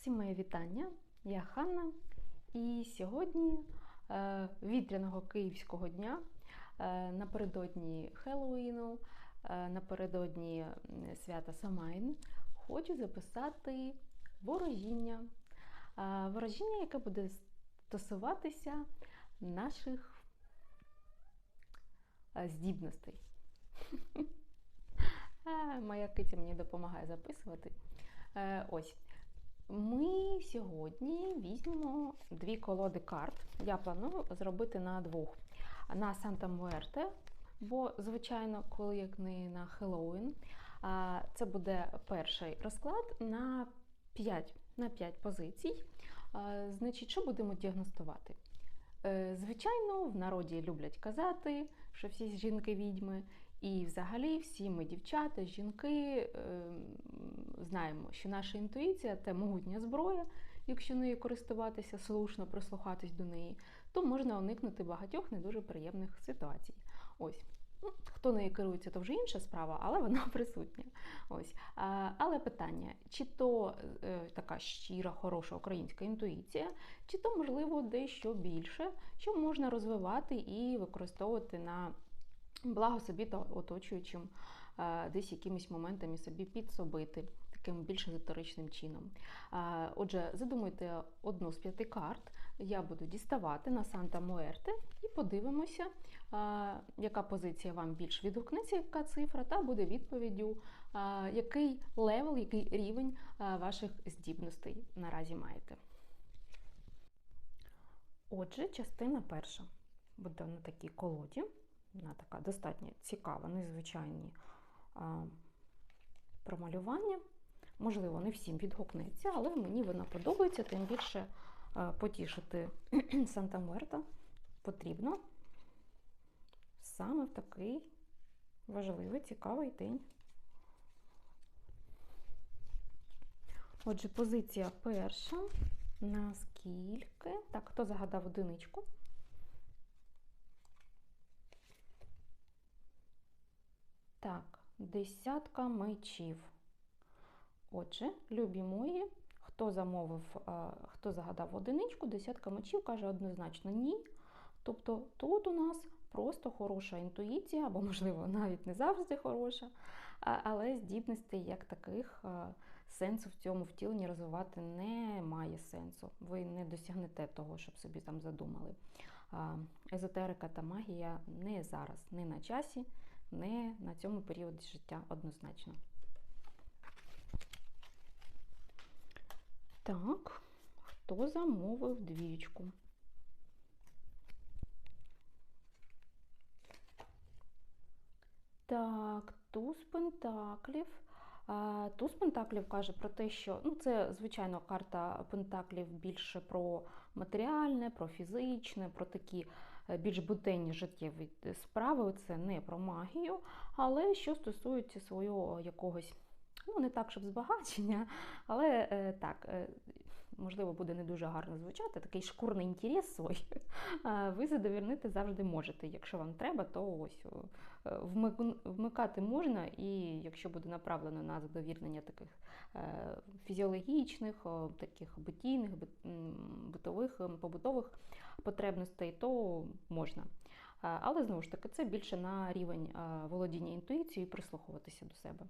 Всім моє вітання, я Ханна, і сьогодні е, вітряного київського дня е, напередодні Хеллоуіну, е, напередодні свята Самайн, хочу записати ворожіння. Ворожіння, яке буде стосуватися наших здібностей. Моя киця мені допомагає записувати. Ось. Ми сьогодні візьмемо дві колоди карт. Я планую зробити на двох. На Санта Муерте, бо, звичайно, коли як не на Хеллоуін, це буде перший розклад на 5, на 5 позицій. Значить, що будемо діагностувати? Е, Звичайно, в народі люблять казати, що всі жінки відьми, і взагалі всі ми, дівчата, жінки, е, знаємо, що наша інтуїція це могутня зброя. Якщо нею користуватися слушно, прислухатись до неї, то можна уникнути багатьох не дуже приємних ситуацій. Ось. Ну, Хто нею керується, то вже інша справа, але вона присутня. Ось. А, але питання: чи то е, така щира, хороша українська інтуїція, чи то, можливо, дещо більше, що можна розвивати і використовувати на благо собі та оточуючим, е, десь якимись моментами собі підсобити таким більш езотеричним чином. Е, Отже, задумуйте одну з п'яти карт. Я буду діставати на Санта Муерте і подивимося, е, яка позиція вам більш відгукнеться, яка цифра, та буде відповіддю, який левел, який рівень ваших здібностей наразі маєте. Отже, частина перша буде на такій колоді. Вона така достатньо цікава, незвичайні а, промалювання. Можливо, не всім відгукнеться, але мені вона подобається, тим більше а, потішити Санта Муерта потрібно саме в такий важливий, цікавий день. Отже, позиція перша. Наскільки? Так, хто загадав одиничку? Так, десятка мечів. Отже, любі мої, хто замовив, хто загадав одиничку, десятка мечів каже однозначно ні. Тобто тут у нас просто хороша інтуїція, або, можливо, навіть не завжди хороша, але здібностей як таких сенсу в цьому втіленні розвивати немає сенсу. Ви не досягнете того, щоб собі там задумали. Езотерика та магія не зараз, не на часі, не на цьому періоді життя однозначно. Так, хто замовив двічку? Так, туз пентаклів. Туз пентаклів каже про те, що ну, це, звичайно, карта пентаклів більше про матеріальне, про фізичне, про такі більш буденні життєві справи. Це не про магію, але що стосується свого якогось. Ну, не так, щоб збагачення, але е, так, е, можливо, буде не дуже гарно звучати, такий шкурний інтерес свій ви задовільнити завжди можете. Якщо вам треба, то ось е, вмикати можна, і якщо буде направлено на задовільнення таких е, фізіологічних, таких битових, ем, побутових потребностей, то можна. Але знову ж таки, це більше на рівень володіння інтуїцією і прислухуватися до себе.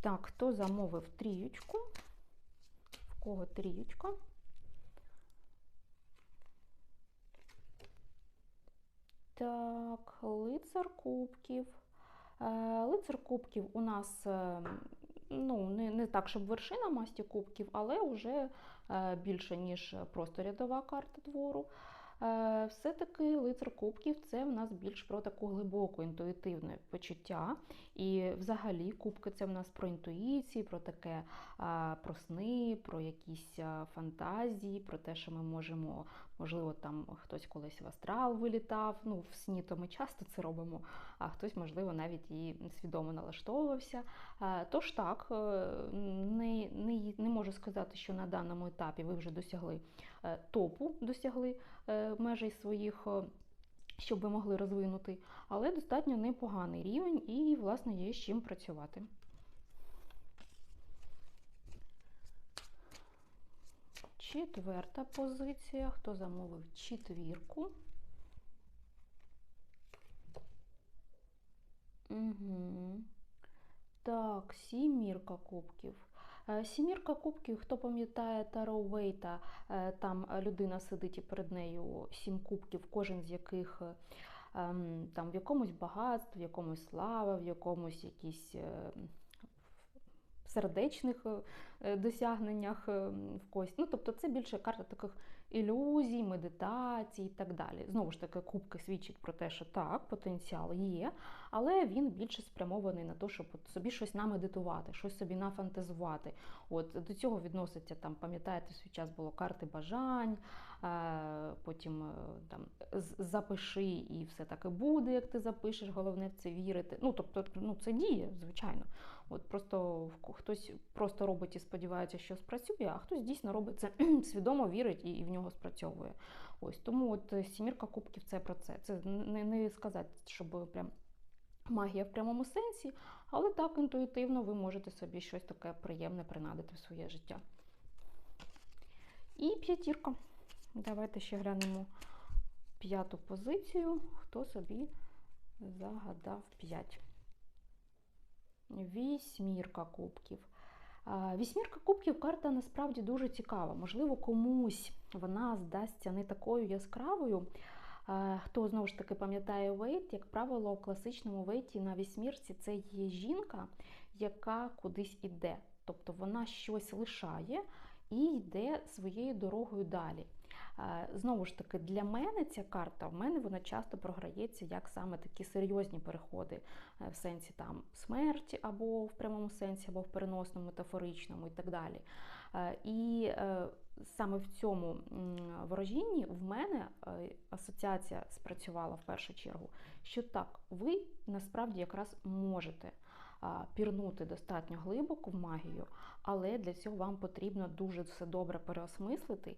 Так, хто замовив трієчку? В кого трієчка? Так, лицар кубків. Е, Лицар кубків у нас е, ну, не, не так, щоб вершина масті кубків, але вже е, більше, ніж просто рядова карта двору. Е, Все-таки лицар кубків це в нас більш про таку глибоку інтуїтивне почуття. І взагалі кубки це в нас про інтуїції, про таке про сни, про якісь фантазії, про те, що ми можемо, можливо, там хтось колись в астрал вилітав. Ну, в сні то ми часто це робимо, а хтось, можливо, навіть і свідомо налаштовувався. Тож так, е, не, не, не можу сказати, що на даному етапі ви вже досягли е, топу, досягли е, межей своїх. е, щоб ви могли розвинути, але достатньо непоганий рівень і, власне, є з чим працювати. Четверта позиція. Хто замовив четвірку? Угу. Так, сімірка кубків. Е, Сімірка кубків, хто пам'ятає Таро Вейта, е, там людина сидить і перед нею сім кубків, кожен з яких ем, там в якомусь багатстві, в якомусь слава, в якомусь якісь е, сердечних е, досягненнях е, в когось. Ну, тобто це більше карта таких ілюзій, медитацій і так далі. Знову ж таки, кубки свідчать про те, що так, потенціал є, але він більше спрямований на те, щоб от собі щось намедитувати, щось собі нафантазувати. От До цього відноситься, там, пам'ятаєте, свій час було карти бажань, е, потім е, там, запиши і все таки буде, як ти запишеш, головне в це вірити. Ну, тобто, ну, це діє, звичайно. От Просто хтось просто робить і сподівається, що спрацює, а хтось дійсно робить це свідомо вірить і, і в нього спрацьовує. Ось тому от е, сімірка кубків це про це. Це не, не сказати, щоб прям магія в прямому сенсі, але так інтуїтивно ви можете собі щось таке приємне принадити в своє життя. І п'ятірка. Давайте ще глянемо п'яту позицію. Хто собі загадав 5. Вісьмірка кубків. Вісьмірка кубків карта насправді дуже цікава. Можливо, комусь вона здасться не такою яскравою. Хто знову ж таки пам'ятає вейт, як правило, у класичному вейті на вісьмірці це є жінка, яка кудись іде. Тобто вона щось лишає і йде своєю дорогою далі. Е, Знову ж таки, для мене ця карта, в мене вона часто програється як саме такі серйозні переходи е, в сенсі там смерті, або в прямому сенсі, або в переносному, метафоричному і так далі. Е, І саме в цьому ворожінні в мене асоціація спрацювала в першу чергу, що так, ви насправді якраз можете пірнути достатньо глибоко в магію, але для цього вам потрібно дуже все добре переосмислити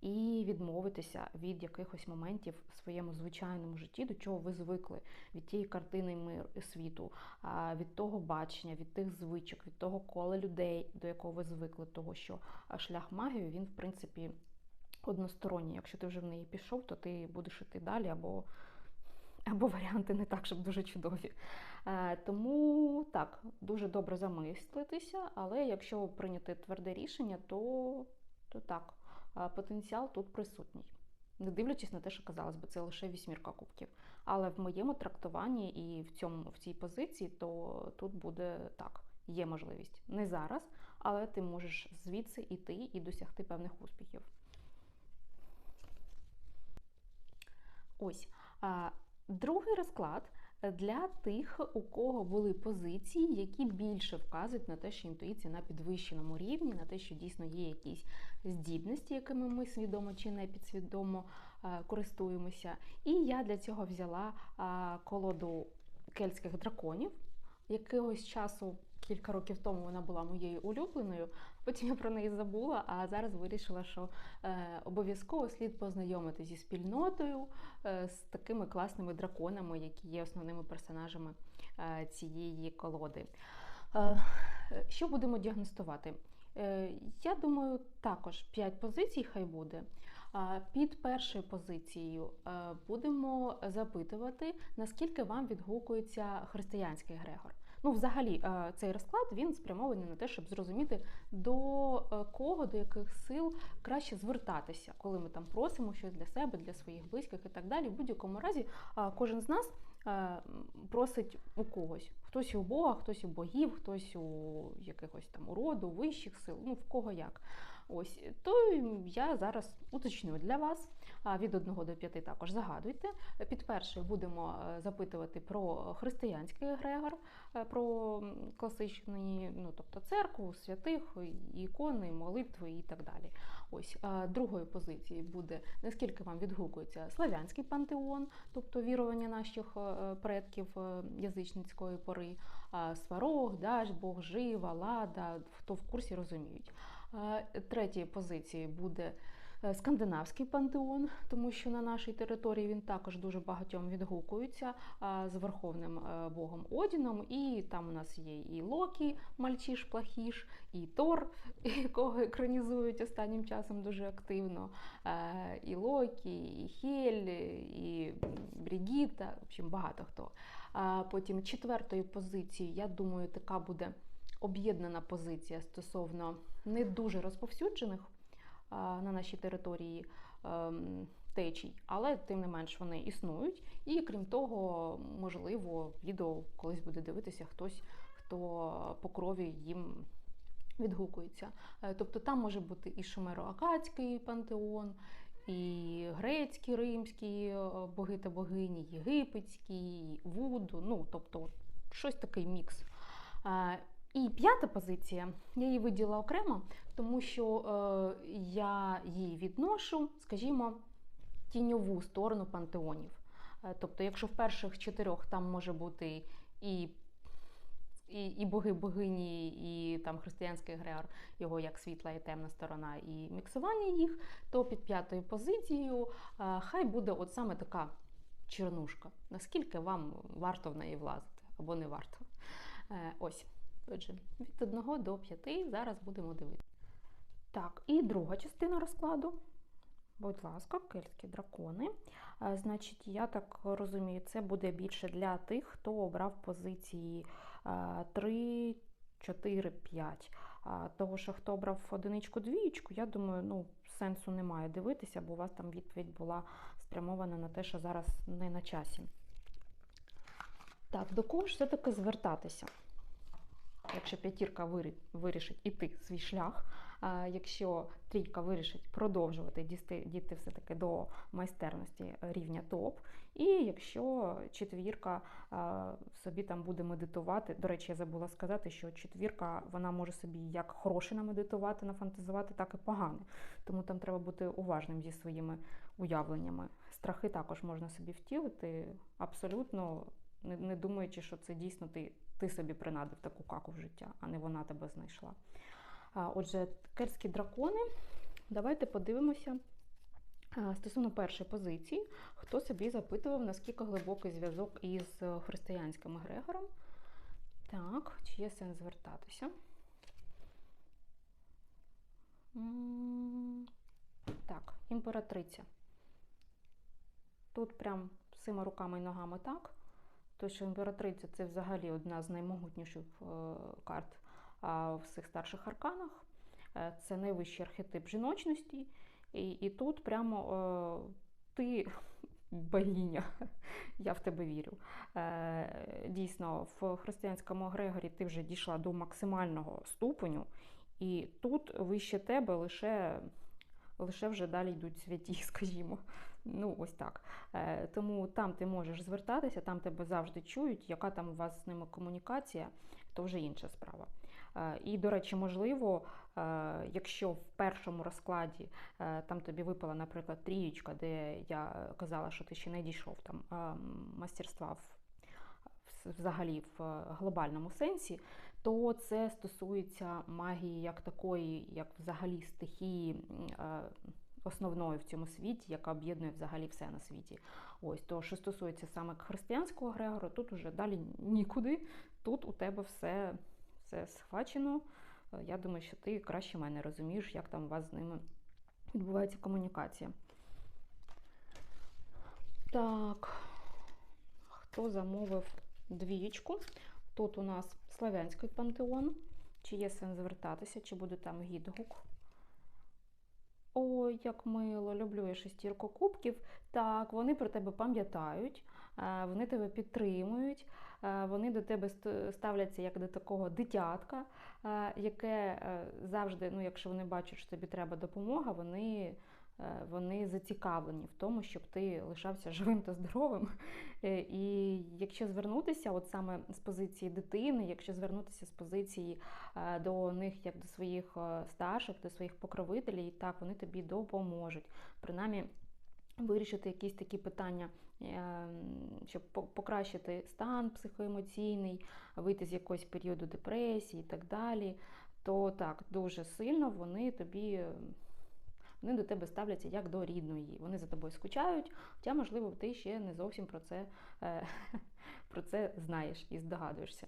і відмовитися від якихось моментів в своєму звичайному житті, до чого ви звикли, від тієї картини миру світу, від того бачення, від тих звичок, від того кола людей, до якого ви звикли, того що шлях магії, він в принципі односторонній. Якщо ти вже в неї пішов, то ти будеш іти далі або. Або варіанти не так, щоб дуже чудові. Тому так, дуже добре замислитися, але якщо прийняти тверде рішення, то, то так, потенціал тут присутній. Не дивлячись на те, що казалось би, це лише вісьмірка кубків. Але в моєму трактуванні і в цьому в цій позиції, то тут буде так, є можливість. Не зараз, але ти можеш звідси йти і досягти певних успіхів. Ось. Другий розклад для тих, у кого були позиції, які більше вказують на те, що інтуїція на підвищеному рівні, на те, що дійсно є якісь здібності, якими ми свідомо чи не підсвідомо е, користуємося. І я для цього взяла колоду кельтських драконів. Якогось часу, кілька років тому, вона була моєю улюбленою. Потім я про неї забула, а зараз вирішила, що е, обов'язково слід познайомити зі спільнотою, е, з такими класними драконами, які є основними персонажами е, цієї колоди. Е, що будемо діагностувати? Е, я думаю, також 5 позицій хай буде. Під першою позицією е, будемо запитувати, наскільки вам відгукується християнський Грегор. Ну, взагалі, е, цей розклад він спрямований на те, щоб зрозуміти, до е, кого, до яких сил краще звертатися, коли ми там просимо щось для себе, для своїх близьких і так далі. В будь-якому разі, е, кожен з нас просить у когось. Хтось у Бога, хтось у богів, хтось у якихось там уроду, вищих сил, ну в кого як. Ось то я зараз уточню для вас від 1 до 5 також загадуйте. Під першою будемо е, запитувати про християнський егрегор, е, про класичні, ну тобто церкву, святих, ікони, молитви і так далі. Ось другою позицією буде наскільки вам відгукується славянський пантеон, тобто вірування наших е, предків е, язичницької пори, сварог, даж, Бог жива, лада, хто в курсі розуміють. Третьою позицією буде Е, Скандинавський пантеон, тому що на нашій території він також дуже багатьом відгукується з верховним е, богом Одіном. І там у нас є і Локі, Мальчиш, Плахіш, і Тор, якого екранізують останнім часом дуже активно. Е, І Локі, і Хель, і Брігіта, в общем, багато хто. Потім четвертою позицією, я думаю, така буде об'єднана позиція стосовно не дуже розповсюджених на нашій території ем, течій, але тим не менш вони існують. І крім того, можливо, відео колись буде дивитися хтось, хто по крові їм відгукується. Е, Тобто там може бути і шумеро-акадський пантеон, і грецькі, римські е, боги та богині, єгипетські, і вуду, ну тобто щось такий мікс. І п'ята позиція, я її виділа окремо, тому що е, я її відношу, скажімо, тіньову сторону пантеонів. Е, Тобто, якщо в перших чотирьох там може бути і, і, і боги богині, і там християнський егрегор, його як світла і темна сторона, і міксування їх, то під п'ятою позицією е, хай буде от саме така чернушка. Наскільки вам варто в неї влазити або не варто. Е, Ось. Отже, від 1 до 5 зараз будемо дивитися. Так, і друга частина розкладу. Будь ласка, кельтські дракони. Значить, я так розумію, це буде більше для тих, хто обрав позиції 3, 4, 5. Того, що хто обрав одиничку двієчку, я думаю, ну, сенсу немає дивитися, бо у вас там відповідь була спрямована на те, що зараз не на часі. Так, до кого ж все-таки звертатися? Якщо п'ятірка вирішить іти свій шлях, якщо трійка вирішить продовжувати дійти, все-таки до майстерності рівня топ, і якщо четвірка собі там буде медитувати, до речі, я забула сказати, що четвірка вона може собі як хороше намедитувати, нафантазувати, так і погане. Тому там треба бути уважним зі своїми уявленнями. Страхи також можна собі втілити, абсолютно не думаючи, що це дійсно ти, ти собі принадив таку каку в життя, а не вона тебе знайшла. Отже, кельтські дракони. Давайте подивимося стосовно першої позиції, хто собі запитував, наскільки глибокий зв'язок із е, християнським егрегором. Так, чи є сенс звертатися? Так, імператриця. Тут прям всіма руками і ногами так. То, що імператриця це взагалі одна з наймогутніших е, карт в цих старших арканах. Е, Це найвищий архетип жіночності. І, і тут прямо е, ти богиня, я в тебе вірю. Е, Дійсно, в християнському Грегорі ти вже дійшла до максимального ступеню, і тут вище тебе лише, лише вже далі йдуть святі, скажімо. Ну, ось так. Е, Тому там ти можеш звертатися, там тебе завжди чують, яка там у вас з ними комунікація, то вже інша справа. Е, І, до речі, можливо, е, якщо в першому розкладі там тобі випала, наприклад, трієчка, де я казала, що ти ще не дійшов там мастерства в, взагалі в глобальному сенсі, то це стосується магії як такої, як взагалі стихії. Основною в цьому світі, яка об'єднує взагалі все на світі. Ось то, що стосується саме християнського Грегору, тут уже далі нікуди. Тут у тебе все, все схвачено. Е, Я думаю, що ти краще мене розумієш, як там у вас з ними відбувається комунікація. Так, хто замовив двієчку? Тут у нас славянський пантеон. Чи є сенс звертатися, чи буде там відгук? Ой, як мило, люблю я шестірку кубків. Так, вони про тебе пам'ятають, е, вони тебе підтримують, е, вони до тебе ставляться як до такого дитятка, е, яке завжди, ну, якщо вони бачать, що тобі треба допомога, вони, вони зацікавлені в тому, щоб ти лишався живим та здоровим. Е, І якщо звернутися, от саме з позиції дитини, якщо звернутися з позиції е, до них як до своїх е, старших, до своїх покровителів, так вони тобі допоможуть. Принаймні вирішити якісь такі питання, е, щоб покращити стан психоемоційний, вийти з якогось періоду депресії і так далі. То так, дуже сильно вони тобі е, вони до тебе ставляться як до рідної. Вони за тобою скучають, хоча, можливо, ти ще не зовсім про це, е, про це знаєш і здогадуєшся.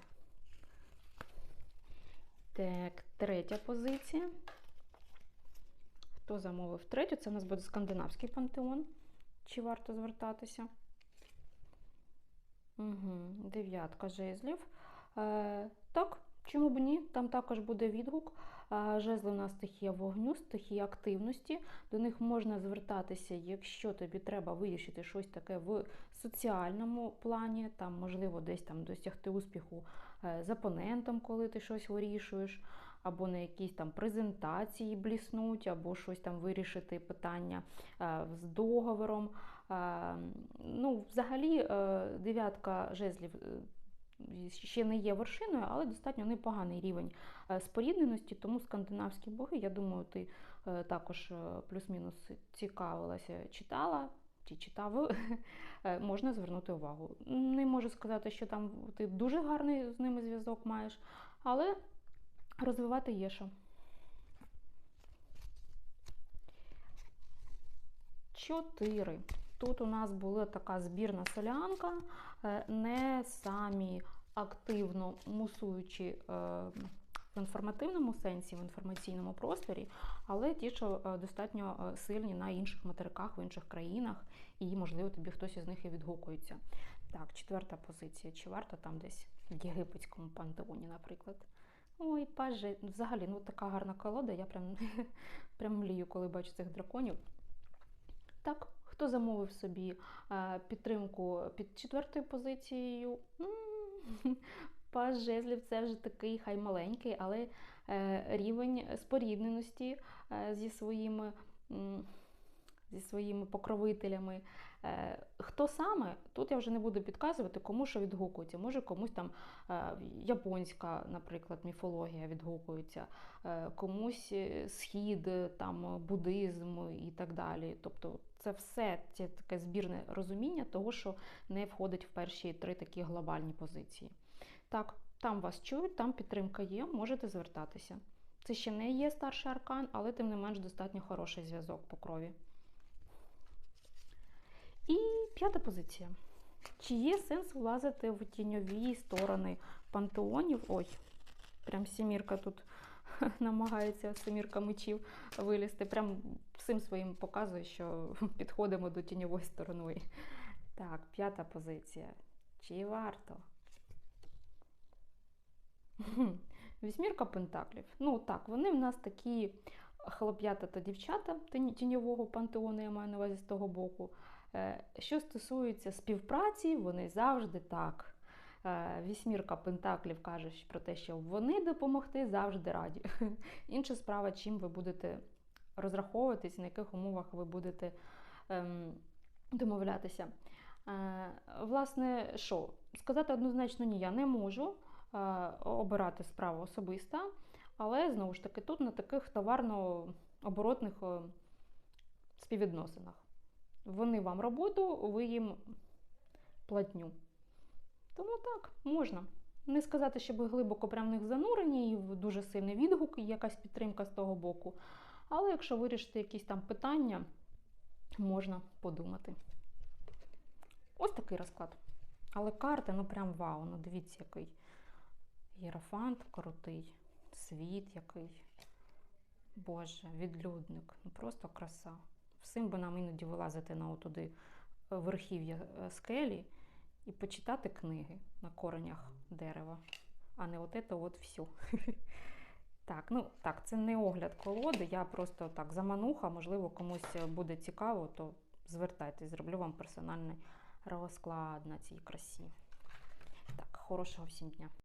Так, третя позиція. Хто замовив третю? Це у нас буде скандинавський пантеон. Чи варто звертатися? Угу, Дев'ятка жезлів. Е, так, чому б ні? Там також буде відгук. Жезли у нас стихія вогню, стихія активності. До них можна звертатися, якщо тобі треба вирішити щось таке в соціальному плані, там, можливо, десь там досягти успіху е, з опонентом, коли ти щось вирішуєш, або на якісь там презентації бліснуть, або щось там вирішити питання е, з договором. Е, Ну, взагалі, е, дев'ятка жезлів ще не є вершиною, але достатньо непоганий рівень е, спорідненості, тому скандинавські боги, я думаю, ти е, також е, плюс-мінус цікавилася, читала. Чи читав, можна звернути увагу. Не можу сказати, що там ти дуже гарний з ними зв'язок маєш, але розвивати є що. Чотири. Тут у нас була така збірна солянка, не самі активно мусуючи е, в інформативному сенсі, в інформаційному просторі, але ті, що е, достатньо сильні на інших материках, в інших країнах, і, можливо, тобі хтось із них і відгукується. Так, четверта позиція. Чи варто там десь в єгипетському пантеоні, наприклад? Ой, паже, взагалі, ну така гарна колода, я прям, прям млію, коли бачу цих драконів. Так, хто замовив собі підтримку під четвертою позицією? Паж жезлів це вже такий, хай маленький, але е, рівень спорідненості е, зі своїми зі своїми покровителями. Е, хто саме, тут я вже не буду підказувати, кому що відгукується. Може комусь там японська, наприклад, міфологія відгукується, комусь схід, там буддизм і так далі. Тобто це все це таке збірне розуміння того, що не входить в перші три такі глобальні позиції. Так, там вас чують, там підтримка є, можете звертатися. Це ще не є старший аркан, але тим не менш достатньо хороший зв'язок по крові. І п'ята позиція. Чи є сенс влазити в тіньові сторони пантеонів? Ой, прям сімірка тут намагається семірка мечів вилізти. Прям всім своїм показує, що підходимо до тіньової сторони. Так, п'ята позиція. Чи варто? Вісьмірка пентаклів. Ну так, вони в нас такі хлоп'ята та дівчата тіньового пантеону, я маю на увазі з того боку. Е, що стосується співпраці, вони завжди так. Е, вісьмірка Пентаклів каже про те, що вони допомогти завжди раді. Інша справа, чим ви будете розраховуватись, на яких умовах ви будете ем, домовлятися. Е, власне, що? Сказати однозначно ні, я не можу е, обирати справу особисто, але знову ж таки тут на таких товарно-оборотних співвідносинах. Вони вам роботу, ви їм платню. Тому так, можна. Не сказати, що глибоко прям в них занурені і дуже сильний відгук, і якась підтримка з того боку. Але якщо вирішити якісь там питання, можна подумати. Ось такий розклад. Але карти, ну прям вау, ну дивіться, який єрофант крутий, світ який. Боже, відлюдник. Ну просто краса. Всім би нам іноді вилазити на отуди верхів'я е, скелі і почитати книги на коренях дерева, а не от це от все. Так, ну так, це не огляд колоди, я просто так замануха, можливо, комусь буде цікаво, то звертайтесь, зроблю вам персональний розклад на цій красі. Так, хорошого всім дня.